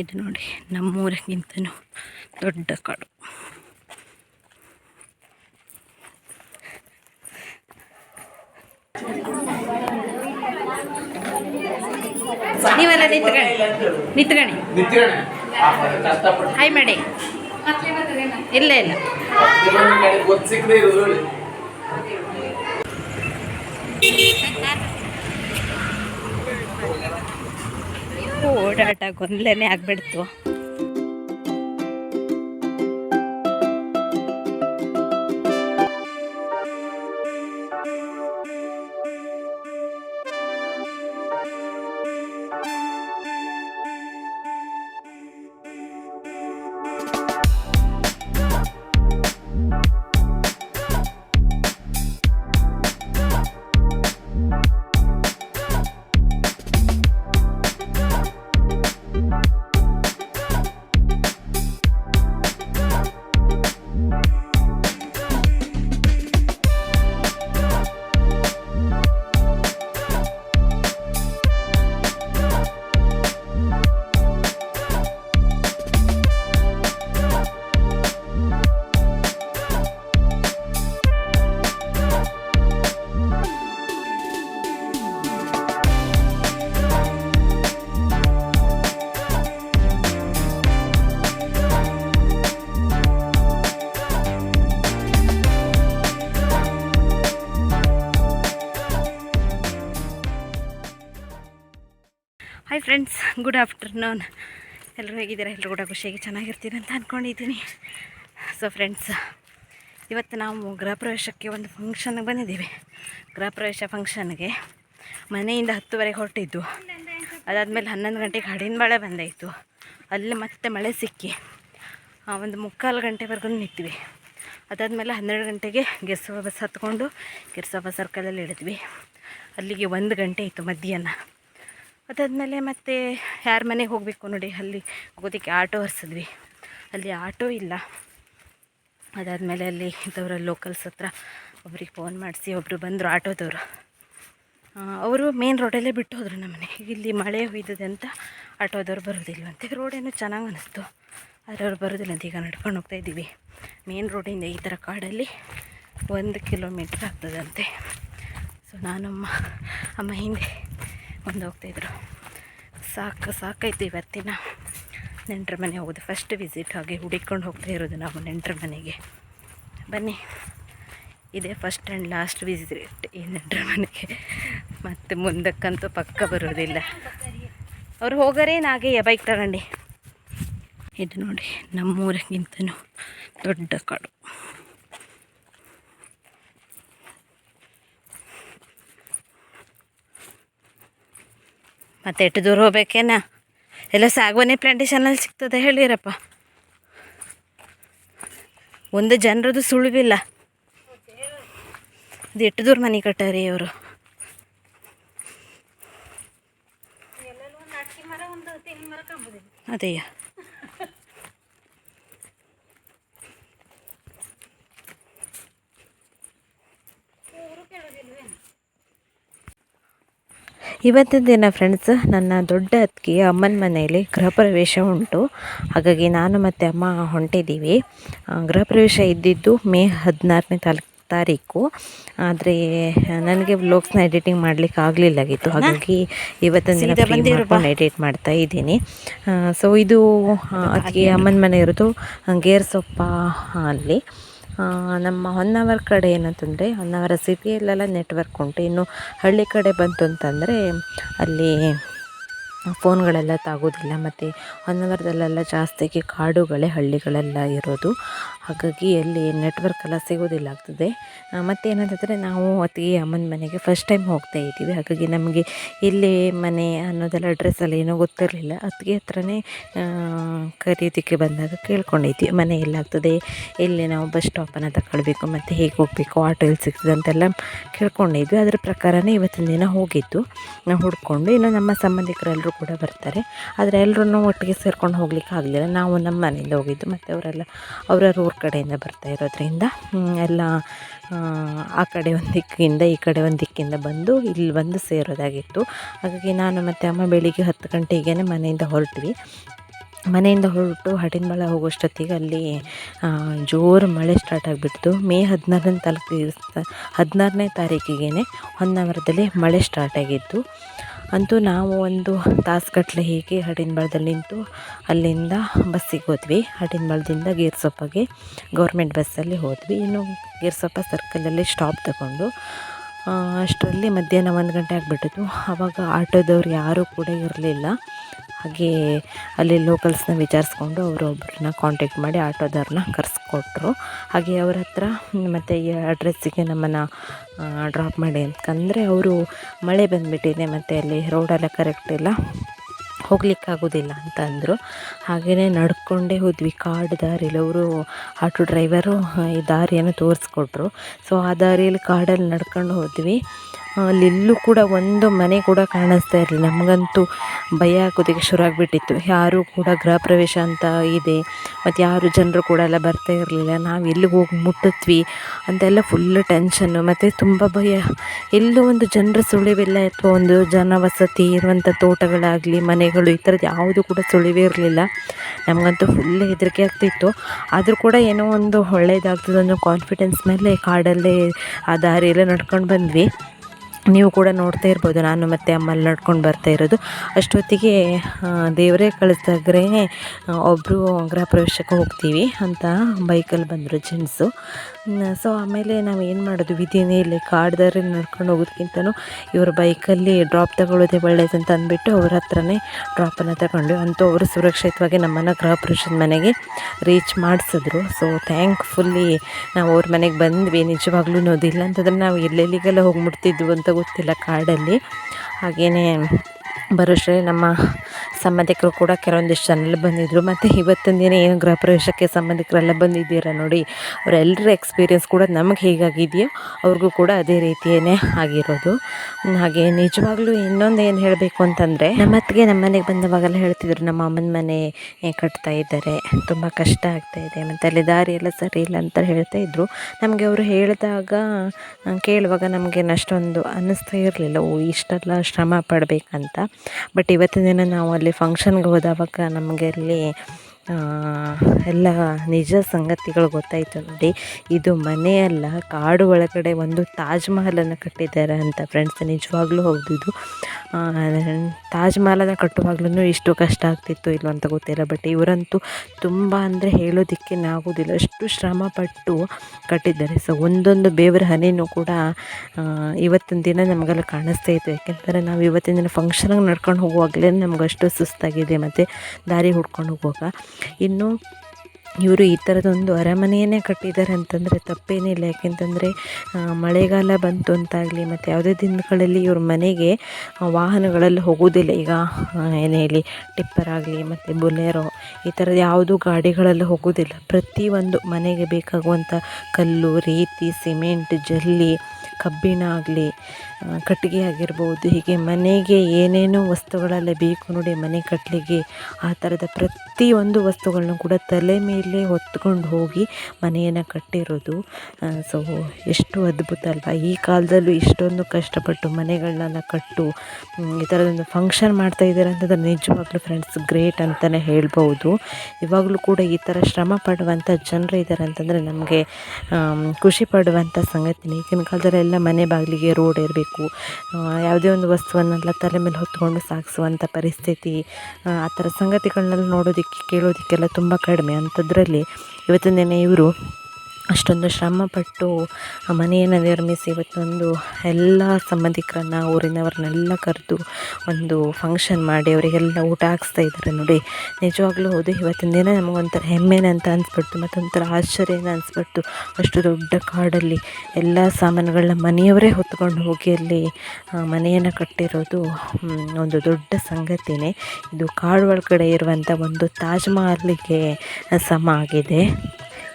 ಇದು ನೋಡಿ ನಮ್ಮೂರಿಗಿಂತನೂ ದೊಡ್ಡ ಕಾಡು. ನೀವೆಲ್ಲ ನಿಂತ್ಕೊಳ್ಳಿ. ನಿಂತ್ಕೊಳ್ಳಿ. ಹಾಯ್ ಮಾಡಿ ಇಲ್ಲ ಇಲ್ಲ. ಗೊತ್ತು ಸಿಕ್ಕದೆ ಇರೋದು ನೋಡಿ. ಓಡಾಟ ಗೊಂದಲನೇ ಆಗ್ಬಿಡ್ತು. ಫ್ರೆಂಡ್ಸ್ ಗುಡ್ ಆಫ್ಟರ್ನೂನ್ ಎಲ್ಲರೂ ಹೇಗಿದ್ದೀರಾ? ಎಲ್ಲರೂ ಕೂಡ ಖುಷಿಯಾಗಿ ಚೆನ್ನಾಗಿರ್ತೀರಿ ಅಂತ ಅಂದ್ಕೊಂಡಿದ್ದೀನಿ ಸೊ ಫ್ರೆಂಡ್ಸ್ ಇವತ್ತು ನಾವು ಗೃಹ ಪ್ರವೇಶಕ್ಕೆ ಒಂದು ಫಂಕ್ಷನ್ಗೆ ಬಂದಿದ್ದೀವಿ. ಗೃಹ ಪ್ರವೇಶ ಫಂಕ್ಷನ್ಗೆ ಮನೆಯಿಂದ ಹತ್ತುವರೆಗೆ ಹೊರಟಿದ್ದು. ಅದಾದಮೇಲೆ ಹನ್ನೊಂದು ಗಂಟೆಗೆ ಹಡಿನ ಮಳೆ ಬಂದಾಯಿತು. ಅಲ್ಲಿ ಮತ್ತೆ ಮಳೆ ಸಿಕ್ಕಿ ಒಂದು ಮುಕ್ಕಾಲು ಗಂಟೆವರೆಗೂ ನಿಂತ್ವಿ ಅದಾದಮೇಲೆ ಹನ್ನೆರಡು ಗಂಟೆಗೆ ಗೆರ್ಸವ ಬಸ್ ಹತ್ಕೊಂಡು ಗೆರ್ಸವ ಸರ್ಕಲಲ್ಲಿ ಇಳಿದ್ವಿ. ಅಲ್ಲಿಗೆ ಒಂದು ಗಂಟೆ ಇತ್ತು ಮಧ್ಯಾಹ್ನ. ಅದಾದಮೇಲೆ ಮತ್ತೆ ಯಾರ ಮನೆಗೆ ಹೋಗಬೇಕು ನೋಡಿ, ಅಲ್ಲಿ ಹೋಗೋದಕ್ಕೆ ಆಟೋ ಹರಿಸಿದ್ವಿ. ಅಲ್ಲಿ ಆಟೋ ಇಲ್ಲ. ಅದಾದಮೇಲೆ ಅಲ್ಲಿ ಇದ್ದವರ ಲೋಕಲ್ಸ್ ಹತ್ರ ಒಬ್ರಿಗೆ ಫೋನ್ ಮಾಡಿಸಿ ಒಬ್ಬರು ಬಂದರು ಆಟೋದವರು. ಅವರು ಮೇನ್ ರೋಡಲ್ಲೇ ಬಿಟ್ಟು ಹೋದರು ನಮ್ಮನೆ ಇಲ್ಲಿ ಮಳೆ ಹೊಯ್ದಿದೆ ಅಂತ ಆಟೋದವ್ರು ಬರೋದಿಲ್ವಂತೆ. ರೋಡೇನು ಚೆನ್ನಾಗಿ ಅನ್ನಿಸ್ತು ಆದರೆ ಅವ್ರು ಬರೋದಿಲ್ಲ ಅಂತ ಈಗ ನಡ್ಕೊಂಡು ಹೋಗ್ತಾ ಇದ್ದೀವಿ. ಮೇನ್ ರೋಡಿಂದ ಈ ಥರ ಕಾಡಲ್ಲಿ ಒಂದು ಕಿಲೋಮೀಟ್ರ್ ಆಗ್ತದಂತೆ. ಸೊ ನಾನಮ್ಮ, ಅಮ್ಮ ಹಿಂದೆ ಒಂದು ಹೋಗ್ತಾಯಿದ್ರು ಸಾಕು, ಸಾಕಾಯ್ತು ಇವತ್ತಿನ ನೆಂಟರ ಮನೆ ಹೋಗೋದು. ಫಸ್ಟ್ ವಿಸಿಟ್ ಹಾಗೆ ಹುಡುಕೊಂಡು ಹೋಗ್ತಾ ಇರೋದು ನಾವು ನೆಂಟರ ಮನೆಗೆ. ಬನ್ನಿ. ಇದೇ ಫಸ್ಟ್ ಆ್ಯಂಡ್ ಲಾಸ್ಟ್ ವಿಸಿಟ್ ಈ ನೆಂಟರ ಮನೆಗೆ. ಮತ್ತು ಮುಂದಕ್ಕಂತೂ ಪಕ್ಕ ಬರೋದಿಲ್ಲ. ಅವ್ರು ಹೋಗರೇನು ಹಾಗೆ ಬೈಕ್ ತಗೊಂಡು. ಇದು ನೋಡಿ, ನಮ್ಮೂರಿಗಿಂತನೂ ದೊಡ್ಡ ಕಾಡು. ಮತ್ತೆ ಎಷ್ಟು ದೂರ ಹೋಗ್ಬೇಕೇನ? ಎಲ್ಲ ಸಾಗವಾನಿ ಪ್ಲಾಂಟೇಶನಲ್ಲಿ ಸಿಗ್ತದೆ ಹೇಳಿರಪ್ಪ. ಒಂದು ಜನರದು ಸುಳಿವಿಲ್ಲ. ಅದು ಎಷ್ಟು ದೂರ ಮನೆ ಕಟ್ಟಾರಿ ಅವರು ಅದೇಯ? ಇವತ್ತಿನ ದಿನ ಫ್ರೆಂಡ್ಸ್ ನನ್ನ ದೊಡ್ಡ ಅತ್ತಿಗೆ ಅಮ್ಮನ ಮನೆಯಲ್ಲಿ ಗೃಹ ಪ್ರವೇಶ ಉಂಟು. ಹಾಗಾಗಿ ನಾನು ಮತ್ತು ಅಮ್ಮ ಹೊಂಟಿದ್ದೀವಿ. ಗೃಹ ಪ್ರವೇಶ ಇದ್ದಿದ್ದು ಮೇ ಹದಿನಾರನೇ ತಾರೀಕು ತಾರೀಕು. ಆದರೆ ನನಗೆ ವ್ಲಾಗ್ಸ್ನ ಎಡಿಟಿಂಗ್ ಮಾಡಲಿಕ್ಕೆ ಆಗಲಿಲ್ಲಾಗಿತ್ತು ಹಾಗಾಗಿ ಇವತ್ತಿನ ದಿನ ಮಾಡ್ಕೊಂಡು ಎಡಿಟ್ ಮಾಡ್ತಾ ಇದ್ದೀನಿ. ಸೊ ಇದು ಅದಕ್ಕೆ ಅತ್ತಿಗೆ ಅಮ್ಮನ ಮನೆ ಇರೋದು ಗೇರ್ ಸೊಪ್ಪ ಅಲ್ಲಿ. ನಮ್ಮ ಹೊನ್ನಾವರ ಕಡೆ ಏನಂತಂದರೆ ಹೊನ್ನಾವರ ಸಿಟಿಯಲ್ಲೆಲ್ಲ ನೆಟ್ವರ್ಕ್ ಉಂಟು. ಇನ್ನು ಹಳ್ಳಿ ಕಡೆ ಬಂತು ಅಂತಂದರೆ ಅಲ್ಲಿ ಫೋನ್ಗಳೆಲ್ಲ ತಾಗೋದಿಲ್ಲ ಮತ್ತು ಹೊನ್ನಾವರದಲ್ಲೆಲ್ಲ ಜಾಸ್ತಿಯಾಗಿ ಕಾಡುಗಳೇ ಹಳ್ಳಿಗಳೆಲ್ಲ ಇರೋದು. ಹಾಗಾಗಿ ಅಲ್ಲಿ ನೆಟ್ವರ್ಕ್ ಎಲ್ಲ ಸಿಗೋದಿಲ್ಲ ಆಗ್ತದೆ. ಮತ್ತು ಏನಂತಂದರೆ ನಾವು ಅತ್ತಿಗೆ ಅಮ್ಮನ ಮನೆಗೆ ಫಸ್ಟ್ ಟೈಮ್ ಹೋಗ್ತಾ ಇದ್ದೀವಿ. ಹಾಗಾಗಿ ನಮಗೆ ಇಲ್ಲಿ ಮನೆ ಅನ್ನೋದೆಲ್ಲ ಅಡ್ರೆಸ್ ಎಲ್ಲ ಏನೋ ಗೊತ್ತಿರಲಿಲ್ಲ. ಅತ್ತಿಗೆ ಹತ್ರನೇ ಕರೆಯೋದಕ್ಕೆ ಬಂದಾಗ ಕೇಳ್ಕೊಂಡಿದ್ವಿ. ಮನೆ ಎಲ್ಲಾಗ್ತದೆ ಎಲ್ಲಿ ನಾವು ಬಸ್ ಸ್ಟಾಪನ್ನು ತಗೊಳ್ಬೇಕು, ಮತ್ತು ಹೇಗೆ ಹೋಗಬೇಕು ಆಟೋ ಎಲ್ಲಿ ಸಿಗ್ತದೆ ಅಂತೆಲ್ಲ ಕೇಳ್ಕೊಂಡಿದ್ವಿ. ಅದ್ರ ಪ್ರಕಾರನೇ ಇವತ್ತಿನ ದಿನ ಹೋಗಿದ್ದು. ನಾವು ಹುಡ್ಕೊಂಡು, ಇನ್ನು ನಮ್ಮ ಸಂಬಂಧಿಕರೆಲ್ಲರೂ ಕೂಡ ಬರ್ತಾರೆ. ಆದರೆ ಎಲ್ಲರೂ ಒಟ್ಟಿಗೆ ಸೇರ್ಕೊಂಡು ಹೋಗ್ಲಿಕ್ಕೆ ಆಗಲಿಲ್ಲ. ನಾವು ನಮ್ಮ ಮನೆಯಿಂದ ಹೋಗಿದ್ದು ಮತ್ತು ಅವರೆಲ್ಲ ಅವರವ್ರ ಊರ ಕಡೆಯಿಂದ ಬರ್ತಾ ಇರೋದ್ರಿಂದ ಎಲ್ಲ ಆ, ಕಡೆ ಒಂದು ದಿಕ್ಕಿಂದ ಈ ಕಡೆ ಒಂದು ದಿಕ್ಕಿಂದ ಬಂದು ಇಲ್ಲಿ ಬಂದು ಸೇರೋದಾಗಿತ್ತು. ಹಾಗಾಗಿ ನಾನು ಮತ್ತು ಅಮ್ಮ ಬೆಳಿಗ್ಗೆ ಹತ್ತು ಗಂಟೆಗೆ ಮನೆಯಿಂದ ಹೊರಟ್ವಿ. ಮನೆಯಿಂದ ಹೊರಟು ಹಡಿನಬಳ ಹೋಗೋಷ್ಟೊತ್ತಿಗೆ ಅಲ್ಲಿ ಜೋರು ಮಳೆ ಸ್ಟಾರ್ಟ್ ಆಗಿಬಿಡ್ತು. ಮೇ ಹದಿನಾರನೇ ತಾರೀಕು ಹದಿನಾರನೇ ತಾರೀಕಿಗೆ ಹೊನ್ನಾವರದಲ್ಲಿ ಮಳೆ ಸ್ಟಾರ್ಟ್ ಆಗಿತ್ತು. ಅಂತೂ ನಾವು ಒಂದು ತಾಸುಗಟ್ಟಲೆ ಹೀಗೆ ಹಡಿನ್ಬಳದಲ್ಲಿ ನಿಂತು ಅಲ್ಲಿಂದ ಬಸ್ಸಿಗೆ ಹೋದ್ವಿ. ಹಡಿನ್ಬಳದಿಂದ ಗೀರ್ಸೊಪ್ಪಗೆ ಗೌರ್ಮೆಂಟ್ ಬಸ್ಸಲ್ಲಿ ಹೋದ್ವಿ. ಇನ್ನು ಗೀರ್ಸೊಪ್ಪ ಸರ್ಕಲಲ್ಲಿ ಸ್ಟಾಪ್ ತಗೊಂಡು ಅಷ್ಟರಲ್ಲಿ ಮಧ್ಯಾಹ್ನ ಒಂದು ಗಂಟೆ ಆಗಿಬಿಟ್ಟಿತು ಆವಾಗ ಆಟೋದವ್ರು ಯಾರೂ ಕೂಡ ಇರಲಿಲ್ಲ. ಹಾಗೆ ಅಲ್ಲಿ ಲೋಕಲ್ಸ್ನ ವಿಚಾರಿಸ್ಕೊಂಡು ಅವರು ಒಬ್ಬರನ್ನ ಕಾಂಟ್ಯಾಕ್ಟ್ ಮಾಡಿ ಆಟೋದವ್ರನ್ನ ಕರೆಸ್ಕೊಟ್ರು. ಹಾಗೆ ಅವ್ರ ಹತ್ರ, ಮತ್ತು ಈ ಅಡ್ರೆಸ್ಸಿಗೆ ನಮ್ಮನ್ನು ಡ್ರಾಪ್ ಮಾಡಿ ಅಂತಂದರೆ ಅವರು ಮಳೆ ಬಂದುಬಿಟ್ಟಿದೆ ಮತ್ತು ಅಲ್ಲಿ ರೋಡೆಲ್ಲ ಕರೆಕ್ಟ್ ಇಲ್ಲ ಹೋಗ್ಲಿಕ್ಕಾಗೋದಿಲ್ಲ ಅಂತಂದರು. ಹಾಗೆಯೇ ನಡ್ಕೊಂಡೇ ಹೋದ್ವಿ ಕಾಡು ದಾರಿಲಿ. ಅವರು ಆಟೋ ಡ್ರೈವರು ಈ ದಾರಿಯನ್ನು ತೋರಿಸ್ಕೊಟ್ರು. ಸೊ ಆ ದಾರಿಯಲ್ಲಿ ಕಾಡಲ್ಲಿ ನಡ್ಕೊಂಡು ಹೋದ್ವಿ. ಅಲ್ಲೆಲ್ಲೂ ಕೂಡ ಒಂದು ಮನೆ ಕೂಡ ಕಾಣಿಸ್ತಾ ಇರಲಿಲ್ಲ. ನಮಗಂತೂ ಭಯ ಆಗೋದಕ್ಕೆ ಶುರು ಆಗಿಬಿಟ್ಟಿತ್ತು. ಯಾರೂ ಕೂಡ ಗೃಹ ಪ್ರವೇಶ ಅಂತ ಇದೆ. ಮತ್ತು ಯಾರು ಜನರು ಕೂಡ ಎಲ್ಲ ಬರ್ತಾ ಇರಲಿಲ್ಲ. ನಾವು ಎಲ್ಲಿಗೆ ಹೋಗಿ ಮುಟ್ಟುತ್ವಿ ಅಂತೆಲ್ಲ ಫುಲ್ಲು ಟೆನ್ಷನ್ನು ಮತ್ತು ತುಂಬ ಭಯ. ಎಲ್ಲೂ ಒಂದು ಜನರ ಸುಳಿವಿಲ್ಲ ಅಥವಾ ಒಂದು ಜನವಸತಿ ಇರುವಂಥ ತೋಟಗಳಾಗಲಿ, ಮನೆಗಳು ಈ ಥರದ್ದು ಯಾವುದು ಕೂಡ ಸುಳಿವೇ ಇರಲಿಲ್ಲ. ನಮಗಂತೂ ಫುಲ್ ಹೆದರಿಕೆ ಆಗ್ತಿತ್ತು. ಆದರೂ ಕೂಡ ಏನೋ ಒಂದು ಒಳ್ಳೆಯದಾಗ್ತದೆ ಅನ್ನೋ ಕಾನ್ಫಿಡೆನ್ಸ್ ಮೇಲೆ ಕಾಡಲ್ಲೇ ಆ ದಾರಿಯಲ್ಲೇ ನಡ್ಕೊಂಡು ಬಂದ್ವಿ. ನೀವು ಕೂಡ ನೋಡ್ತಾ ಇರ್ಬೋದು. ನಾನು ಮತ್ತು ಅಮ್ಮಲ್ಲಿ ನಡ್ಕೊಂಡು ಬರ್ತಾ ಇರೋದು. ಅಷ್ಟೊತ್ತಿಗೆ ದೇವರೇ ಕಳಿಸ್ದಾಗ್ರೇ ಒಬ್ಬರು ಗೃಹ ಪ್ರವೇಶಕ್ಕೆ ಹೋಗ್ತೀವಿ ಅಂತ ಬೈಕಲ್ಲಿ ಬಂದರು ಜೆಂಟ್ಸು ಸೊ ಆಮೇಲೆ ನಾವು ಏನು ಮಾಡೋದು? ವಿಧಿನೇ ಇಲ್ಲ. ಕಾಡ್ದಾರೆ ದಾರಿ ನಡ್ಕೊಂಡು ಹೋಗೋದಕ್ಕಿಂತನೂ ಇವರು ಬೈಕಲ್ಲಿ ಡ್ರಾಪ್ ತಗೊಳ್ಳೋದೇ ಅಂತ ಅಂದ್ಬಿಟ್ಟು ಅವ್ರ ಹತ್ರನೇ ಡ್ರಾಪನ್ನು ತಗೊಂಡು ಅಂತೂ ಅವರು ಸುರಕ್ಷಿತವಾಗಿ ನಮ್ಮನ್ನು ಗೃಹ ಪ್ರವೇಶದ ಮನೆಗೆ ರೀಚ್ ಮಾಡಿಸಿದ್ರು. ಸೊ ಥ್ಯಾಂಕ್ಫುಲ್ಲಿ ನಾವು ಅವ್ರ ಮನೆಗೆ ಬಂದ್ವಿ. ನಿಜವಾಗ್ಲೂ ಇಲ್ಲ ಅಂತಂದ್ರೆ ನಾವು ಎಲ್ಲೆಲ್ಲಿಗೆಲ್ಲ ಹೋಗಿ ಅಂತ ಗೊತ್ತಿಲ್ಲ ಕಾಡಲ್ಲಿ ಹಾಗೆಯೇ ಬರೋಷ್ಟರಲ್ಲಿ ನಮ್ಮ ಸಂಬಂಧಿಕರು ಕೂಡ ಕೆಲವೊಂದಿಷ್ಟು ಜನರಲ್ಲಿ ಬಂದಿದ್ದರು ಮತ್ತು ಇವತ್ತಿನ ದಿನ ಏನು ಗೃಹ ಪ್ರವೇಶಕ್ಕೆ ಸಂಬಂಧಿಕರೆಲ್ಲ ಬಂದಿದ್ದೀರ ನೋಡಿ. ಅವರೆಲ್ಲರ ಎಕ್ಸ್ಪೀರಿಯೆನ್ಸ್ ಕೂಡ ನಮಗೆ ಹೇಗಾಗಿದೆಯೋ ಅವ್ರಿಗೂ ಕೂಡ ಅದೇ ರೀತಿಯೇ ಆಗಿರೋದು. ಹಾಗೆ ನಿಜವಾಗ್ಲೂ ಇನ್ನೊಂದು ಏನು ಹೇಳಬೇಕು ಅಂತಂದರೆ, ನಮ್ಮತ್ತಿಗೆ ನಮ್ಮ ಮನೆಗೆ ಬಂದವಾಗೆಲ್ಲ ಹೇಳ್ತಿದ್ರು, ನಮ್ಮ ಅಮ್ಮನ ಮನೆ ಕಟ್ತಾ ಇದ್ದಾರೆ, ತುಂಬ ಕಷ್ಟ ಆಗ್ತಾ ಇದೆ, ಮತ್ತು ಅಲ್ಲಿ ದಾರಿ ಎಲ್ಲ ಸರಿ ಇಲ್ಲ ಅಂತ ಹೇಳ್ತಾ ಇದ್ರು. ನಮಗೆ ಅವರು ಹೇಳಿದಾಗ ಕೇಳುವಾಗ ನಮಗೇನು ಅಷ್ಟೊಂದು ಅನ್ನಿಸ್ತಾ ಇರಲಿಲ್ಲ. ಓ, ಇಷ್ಟೆಲ್ಲ ಶ್ರಮ ಪಡಬೇಕಂತ. ಬಟ್ ಇವತ್ತಿನ ದಿನ ನಾವು ಅಲ್ಲಿ ಫಂಕ್ಷನ್ಗೆ ಹೋದಾಗ ನಮಗೆ ಅಲ್ಲಿ ಎಲ್ಲ ನಿಜ ಸಂಗತಿಗಳು ಗೊತ್ತಾಯಿತು ನೋಡಿ. ಇದು ಮನೆಯಲ್ಲ ಕಾಡು ಒಳಗಡೆ ಒಂದು ತಾಜ್ ಮಹಲನ್ನು ಕಟ್ಟಿದ್ದಾರೆ ಅಂತ ಫ್ರೆಂಡ್ಸ್ ನಿಜವಾಗ್ಲೂ ಹೌದು ಇದು ಆ, ತಾಜ್ ಮಹಲನ್ನು ಕಟ್ಟುವಾಗ್ಲೂ ಇಷ್ಟು ಕಷ್ಟ ಆಗ್ತಿತ್ತು ಇಲ್ಲೋ ಅಂತ ಗೊತ್ತಿಲ್ಲ ಬಟ್ ಇವರಂತೂ ತುಂಬ ಅಂದರೆ ಹೇಳೋದಕ್ಕೆ ಆಗೋದಿಲ್ಲ ಅಷ್ಟು ಶ್ರಮಪಟ್ಟು ಕಟ್ಟಿದ್ದಾರೆ. ಸೊ ಒಂದೊಂದು ಬೇವರ ಹನಿನೂ ಕೂಡ ಇವತ್ತಿನ ದಿನ ನಮಗೆಲ್ಲ ಕಾಣಿಸ್ತಾ ಇತ್ತು. ಯಾಕೆಂದರೆ ನಾವು ಇವತ್ತಿನ ದಿನ ಫಂಕ್ಷನ್ಗೆ ನಡ್ಕೊಂಡು ಹೋಗುವಾಗಲೇ ನಮ್ಗೆ ಅಷ್ಟು ಸುಸ್ತಾಗಿದೆ. ಮತ್ತು ದಾರಿ ಹುಡ್ಕೊಂಡು ಹೋಗುವಾಗ ಇನ್ನು ಇವರು ಈ ಥರದೊಂದು ಅರಮನೆಯನ್ನೇ ಕಟ್ಟಿದ್ದಾರೆ ಅಂತಂದರೆ ತಪ್ಪೇನಿಲ್ಲ ಯಾಕೆಂತಂದರೆ ಮಳೆಗಾಲ ಬಂತು ಅಂತಾಗಲಿ ಮತ್ತು ಯಾವುದೇ ದಿನಗಳಲ್ಲಿ ಇವ್ರ ಮನೆಗೆ ವಾಹನಗಳಲ್ಲಿ ಹೋಗೋದಿಲ್ಲ ಈಗ ಏನು ಹೇಳಿ ಟಿಪ್ಪರ್ ಆಗಲಿ ಮತ್ತು ಬುಲೆರೋ, ಈ ಥರದ ಯಾವುದೂ ಗಾಡಿಗಳಲ್ಲಿ ಹೋಗೋದಿಲ್ಲ ಪ್ರತಿಯೊಂದು ಮನೆಗೆ ಬೇಕಾಗುವಂಥ ಕಲ್ಲು, ರೀತಿ, ಸಿಮೆಂಟ್, ಜಲ್ಲಿ ಕಬ್ಬಿಣ ಆಗಲಿ ಕಟ್ಟಿಗೆ ಆಗಿರ್ಬೋದು ಹೀಗೆ ಮನೆಗೆ ಏನೇನೋ ವಸ್ತುಗಳೆಲ್ಲ ಬೇಕು ನೋಡಿ ಮನೆ ಕಟ್ಟಲಿಗೆ ಆ ಥರದ ಪ್ರತಿಯೊಂದು ವಸ್ತುಗಳನ್ನ ಕೂಡ ತಲೆ ಮೇಲೆ ಹೊತ್ಕೊಂಡು ಹೋಗಿ ಮನೆಯನ್ನು ಕಟ್ಟಿರೋದು. ಸೊ, ಎಷ್ಟು ಅದ್ಭುತ ಅಲ್ವಾ? ಈ ಕಾಲದಲ್ಲೂ ಇಷ್ಟೊಂದು ಕಷ್ಟಪಟ್ಟು ಮನೆಗಳನ್ನ ಕಟ್ಟು ಈ ಥರದೊಂದು ಫಂಕ್ಷನ್ ಮಾಡ್ತಾ ಇದ್ದಾರೆ ಅಂತಂದ್ರೆ ನಿಜವಾಗ್ಲೂ ಫ್ರೆಂಡ್ಸ್ ಗ್ರೇಟ್ ಅಂತಲೇ ಹೇಳ್ಬೋದು. ಇವಾಗಲೂ ಕೂಡ ಈ ಥರ ಶ್ರಮ ಪಡುವಂಥ ಜನರು ಇದ್ದಾರೆ ಅಂತಂದರೆ ನಮಗೆ ಖುಷಿ ಪಡುವಂಥ ಸಂಗತಿ ಈಗಿನ ಕಾಲದಲ್ಲೆಲ್ಲ ಮನೆ ಬಾಗಿಲಿಗೆ ರೋಡ್ ಇರಬೇಕು. ಯಾವುದೇ ಒಂದು ವಸ್ತುವನ್ನೆಲ್ಲ ತಲೆ ಮೇಲೆ ಹೊತ್ಕೊಂಡು ಸಾಗಿಸುವಂಥ ಪರಿಸ್ಥಿತಿ ಆ ಥರ ಸಂಗತಿಗಳನ್ನೆಲ್ಲ ನೋಡೋದಕ್ಕೆ, ಕೇಳೋದಕ್ಕೆಲ್ಲ ತುಂಬ ಕಡಿಮೆ. ಅಂಥದ್ರಲ್ಲಿ ಇವತ್ತಿನ ದಿನ ಇವರು ಅಷ್ಟೊಂದು ಶ್ರಮಪಟ್ಟು ಆ ಮನೆಯನ್ನು ನಿರ್ಮಿಸಿ ಇವತ್ತೊಂದು ಎಲ್ಲ ಸಂಬಂಧಿಕರನ್ನ ಊರಿನವ್ರನ್ನೆಲ್ಲ ಕರೆದು ಒಂದು ಫಂಕ್ಷನ್ ಮಾಡಿ ಅವರಿಗೆಲ್ಲ ಊಟ ಹಾಕಿಸ್ತಾ ಇದ್ದಾರೆ ನೋಡಿ. ನಿಜವಾಗ್ಲೂ ಹೌದು, ಇವತ್ತಿನ ದಿನ ನಮಗೊಂಥರ ಹೆಮ್ಮೆನ ಅಂತ ಅನಿಸ್ಬಿಡ್ತು, ಮತ್ತೊಂಥರ ಆಶ್ಚರ್ಯನ ಅನಿಸ್ಬಿಡ್ತು. ಅಷ್ಟು ದೊಡ್ಡ ಕಾಡಲ್ಲಿ ಎಲ್ಲ ಸಾಮಾನುಗಳನ್ನ ಮನೆಯವರೇ ಹೊತ್ಕೊಂಡು ಹೋಗಿ ಅಲ್ಲಿ ಮನೆಯನ್ನು ಕಟ್ಟಿರೋದು ಒಂದು ದೊಡ್ಡ ಸಂಗತಿನೇ. ಇದು ಕಾಡು ಒಳಗಡೆ ಇರುವಂಥ ಒಂದು ತಾಜ್ ಮಹಲಿಗೆ ಸಮ ಆಗಿದೆ.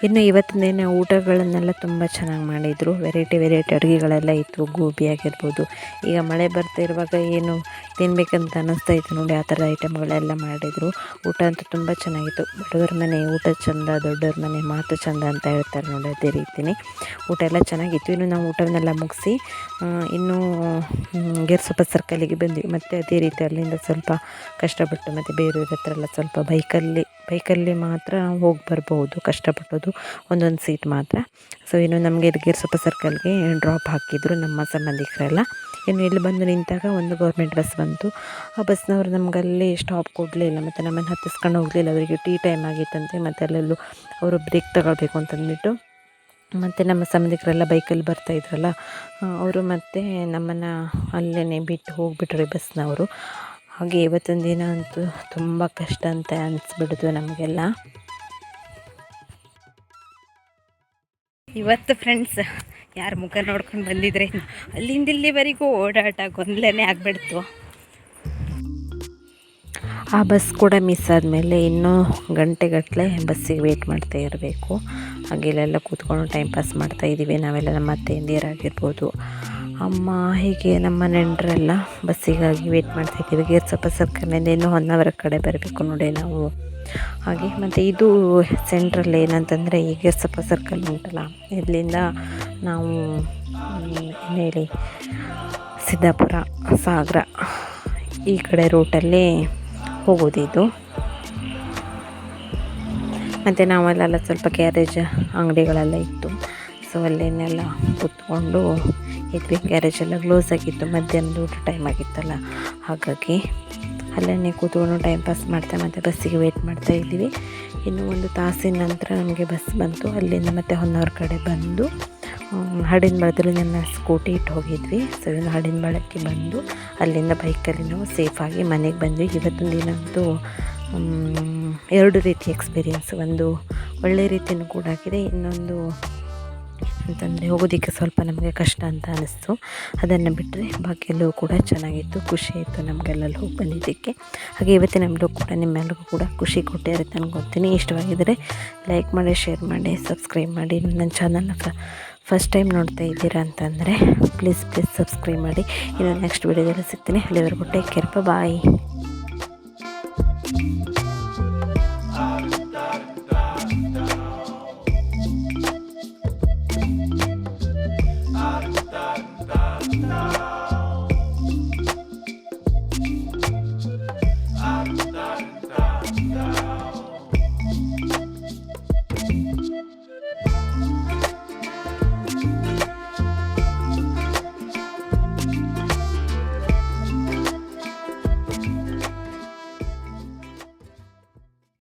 ಇನ್ನು ಇವತ್ತಿನ ಊಟಗಳನ್ನೆಲ್ಲ ತುಂಬ ಚೆನ್ನಾಗಿ ಮಾಡಿದರು. ವೆರೈಟಿ ವೆರೈಟಿ ಅಡುಗೆಗಳೆಲ್ಲ ಇತ್ತು. ಗೋಬಿ ಆಗಿರ್ಬೋದು. ಈಗ ಮಳೆ ಬರ್ತಾ ಇರುವಾಗ ಏನು ತಿನ್ಬೇಕಂತ ಅನ್ನಿಸ್ತಾ ಇತ್ತು ನೋಡಿ, ಆ ಥರ ಐಟಮ್ಗಳೆಲ್ಲ ಮಾಡಿದರು. ಊಟ ಅಂತೂ ತುಂಬ ಚೆನ್ನಾಗಿತ್ತು. ಬಡವರ ಮನೆ, ಊಟ ಚಂದ, ದೊಡ್ಡವ್ರ ಮನೆ, ಮಾತು ಚಂದ ಅಂತ ಹೇಳ್ತಾರೆ ನೋಡಿ, ಅದೇ ರೀತಿಯೇ ಊಟ ಎಲ್ಲ ಚೆನ್ನಾಗಿತ್ತು. ಇನ್ನು ನಾವು ಊಟವನ್ನೆಲ್ಲ ಮುಗಿಸಿ ಇನ್ನೂ ಗೇರ್ಸೊಪ್ಪ ಸರ್ಕಲಿಗೆ ಬಂದ್ವಿ. ಮತ್ತು ಅದೇ ರೀತಿ ಅಲ್ಲಿಂದ ಸ್ವಲ್ಪ ಕಷ್ಟಪಟ್ಟು ಮತ್ತು ಬೇರೆಯವ್ರ ಹತ್ರ ಎಲ್ಲ ಸ್ವಲ್ಪ ಬೈಕಲ್ಲಿ ಬೈಕಲ್ಲಿ ಮಾತ್ರ ಹೋಗಿ ಬರ್ಬೋದು ಕಷ್ಟಪಟ್ಟೋದು ಒಂದೊಂದು ಸೀಟ್ ಮಾತ್ರ. ಸೊ ಇನ್ನು ನಮಗೆ ಗೇರ್ಸೊಪ್ಪ ಸರ್ಕಲ್ಗೆ ಡ್ರಾಪ್ ಹಾಕಿದ್ರು ನಮ್ಮ ಸಂಬಂಧಿಕರೆಲ್ಲ. ಇನ್ನು ಇಲ್ಲಿ ಬಂದು ನಿಂತಾಗ ಒಂದು ಗೌರ್ಮೆಂಟ್ ಬಸ್ ಬಂತು. ಆ ಬಸ್ನವರು ನಮಗಲ್ಲಿ ಸ್ಟಾಪ್ ಕೊಡಲಿಲ್ಲ, ಮತ್ತು ನಮ್ಮನ್ನು ಹತ್ತಿಸ್ಕೊಂಡು ಹೋಗಲಿಲ್ಲ. ಅವರಿಗೆ ಟೀ ಟೈಮ್ ಆಗಿತ್ತಂತೆ, ಮತ್ತು ಅಲ್ಲೆಲ್ಲೂ ಅವರು ಬ್ರೇಕ್ ತಗೊಳ್ಬೇಕು ಅಂತಂದ್ಬಿಟ್ಟು. ಮತ್ತು ನಮ್ಮ ಸಂಬಂಧಿಕರೆಲ್ಲ ಬೈಕಲ್ಲಿ ಬರ್ತಾಯಿದ್ರಲ್ಲ ಅವರು ಮತ್ತೆ ನಮ್ಮನ್ನು ಅಲ್ಲೇ ಬಿಟ್ಟು ಹೋಗಿಬಿಟ್ರು ಬಸ್ನವರು ಹಾಗೆ ಇವತ್ತಿನ ದಿನ ಅಂತೂ ತುಂಬ ಕಷ್ಟ ಅಂತ ಅನಿಸ್ಬಿಡ್ತು ನಮಗೆಲ್ಲ. ಇವತ್ತು ಫ್ರೆಂಡ್ಸ್ ಯಾರ ಮುಖ ನೋಡ್ಕೊಂಡು ಬಂದಿದ್ರೆ ಅಲ್ಲಿಂದ ಇಲ್ಲಿವರೆಗೂ ಓಡಾಟ ಗೊಂದಲನೇ ಆಗಿಬಿಡ್ತು. ಆ ಬಸ್ ಕೂಡ ಮಿಸ್ ಆದಮೇಲೆ ಇನ್ನೂ ಗಂಟೆಗಟ್ಟಲೆ ಬಸ್ಸಿಗೆ ವೇಟ್ ಮಾಡ್ತಾ ಇರಬೇಕು. ಹಾಗೆ ಇಲ್ಲೆಲ್ಲ ಕೂತ್ಕೊಂಡು ಟೈಮ್ ಪಾಸ್ ಮಾಡ್ತಾ ಇದ್ದೀವಿ. ನಾವೆಲ್ಲ ನಮ್ಮ ಅತ್ತೆಯಂದಿರಾಗಿರ್ಬೋದು ಅಮ್ಮ ಹೀಗೆ ನಮ್ಮ ನೆಂಟರೆಲ್ಲ ಬಸ್ಸಿಗಾಗಿ ವೇಟ್ ಮಾಡ್ತಾ ಇದ್ದೀವಿ. ಗೇರ್ಸಪ್ಪ ಸರ್ಕಲ್ನಿಂದ ಇನ್ನೂ ಒನ್ ಅವರ್ ಕಡೆ ಬರಬೇಕು ನೋಡಿ ನಾವು. ಹಾಗೆ ಮತ್ತು ಇದು ಸೆಂಟ್ರಲ್ಲಿ ಏನಂತಂದರೆ ಈ ಸ್ವಲ್ಪ ಸರ್ಕಲ್ ಉಂಟಲ್ಲ. ಇಲ್ಲಿಂದ ನಾವು ಏನು ಹೇಳಿ, ಸಿದ್ದಾಪುರ, ಸಾಗರ ಈ ಕಡೆ ರೂಟಲ್ಲಿ ಹೋಗೋದಿದ್ದು ಮತ್ತು ನಾವಲ್ಲೆಲ್ಲ ಸ್ವಲ್ಪ ಗ್ಯಾರೇಜ್ ಅಂಗಡಿಗಳೆಲ್ಲ ಇತ್ತು. ಸೊ ಅಲ್ಲೇನೆಲ್ಲ ಕೂತ್ಕೊಂಡು ಇದ್ವಿ ಗ್ಯಾರೇಜ್ ಎಲ್ಲ ಕ್ಲೋಸ್ ಆಗಿತ್ತು. ಮಧ್ಯಾಹ್ನದ ಊಟ ಟೈಮ್ ಆಗಿತ್ತಲ್ಲ. ಹಾಗಾಗಿ ಅಲ್ಲೇ ಕೂತ್ಕೊಂಡು ಟೈಮ್ ಪಾಸ್ ಮಾಡ್ತಾ ಮತ್ತು ಬಸ್ಸಿಗೆ ವೇಟ್ ಮಾಡ್ತಾ ಇದ್ದೀವಿ. ಇನ್ನು ಒಂದು ತಾಸಿನ ನಂತರ ನಮಗೆ ಬಸ್ ಬಂತು. ಅಲ್ಲಿಂದ ಮತ್ತೆ ಹೊನ್ನವ್ರ ಕಡೆ ಬಂದು ಹಡಿನ ಬಳದಲ್ಲಿ ನನ್ನ ಸ್ಕೂಟಿ ಇಟ್ಟು ಹೋಗಿದ್ವಿ. ಸೊ ಇನ್ನು ಹಡಿನ ಬಳಕ್ಕೆ ಬಂದು ಅಲ್ಲಿಂದ ಬೈಕಲ್ಲಿ ನಾವು ಸೇಫಾಗಿ ಮನೆಗೆ ಬಂದ್ವಿ. ಇವತ್ತಿನ ದಿನ ಅಂತೂ ಎರಡು ರೀತಿ ಎಕ್ಸ್ಪೀರಿಯೆನ್ಸ್ ಒಂದು ಒಳ್ಳೆಯ ರೀತಿಯೂ ಕೂಡ ಆಗಿದೆ. ಇನ್ನೊಂದು ಅಂತಂದರೆ ಹೋಗೋದಕ್ಕೆ ಸ್ವಲ್ಪ ನಮಗೆ ಕಷ್ಟ ಅಂತ ಅನ್ನಿಸ್ತು ಅದನ್ನು ಬಿಟ್ಟರೆ ಬಾಕಿ ಎಲ್ಲವೂ ಕೂಡ ಚೆನ್ನಾಗಿತ್ತು. ಖುಷಿ ಆಯಿತು ನಮಗೆಲ್ಲಲ್ಲಿ ಹೋಗಿ ಬಂದಿದ್ದಕ್ಕೆ. ಹಾಗೆ ಇವತ್ತಿನ ನಮ್ಮದು ಕೂಡ ನಿಮ್ಮೆಲ್ಲರಿಗೂ ಕೂಡ ಖುಷಿ ಕೊಟ್ಟಿರುತ್ತೆ ಅನ್ಕೊತೀನಿ. ಇಷ್ಟವಾಗಿದ್ದರೆ ಲೈಕ್ ಮಾಡಿ ಶೇರ್ ಮಾಡಿ ಸಬ್ಸ್ಕ್ರೈಬ್ ಮಾಡಿ. ನನ್ನ ಚಾನಲ್ನ ಫಸ್ಟ್ ಟೈಮ್ ನೋಡ್ತಾ ಇದ್ದೀರಾ ಅಂತಂದರೆ ಪ್ಲೀಸ್ ಪ್ಲೀಸ್ ಸಬ್ಸ್ಕ್ರೈಬ್ ಮಾಡಿ. ಇನ್ನು ನೆಕ್ಸ್ಟ್ ವೀಡಿಯೋದಲ್ಲಿ ಸಿಗ್ತೀನಿ. ಅಲ್ಲಿವರೆಗೂ ಟೇಕ್ ಕೇರ್ ಬಾಯ್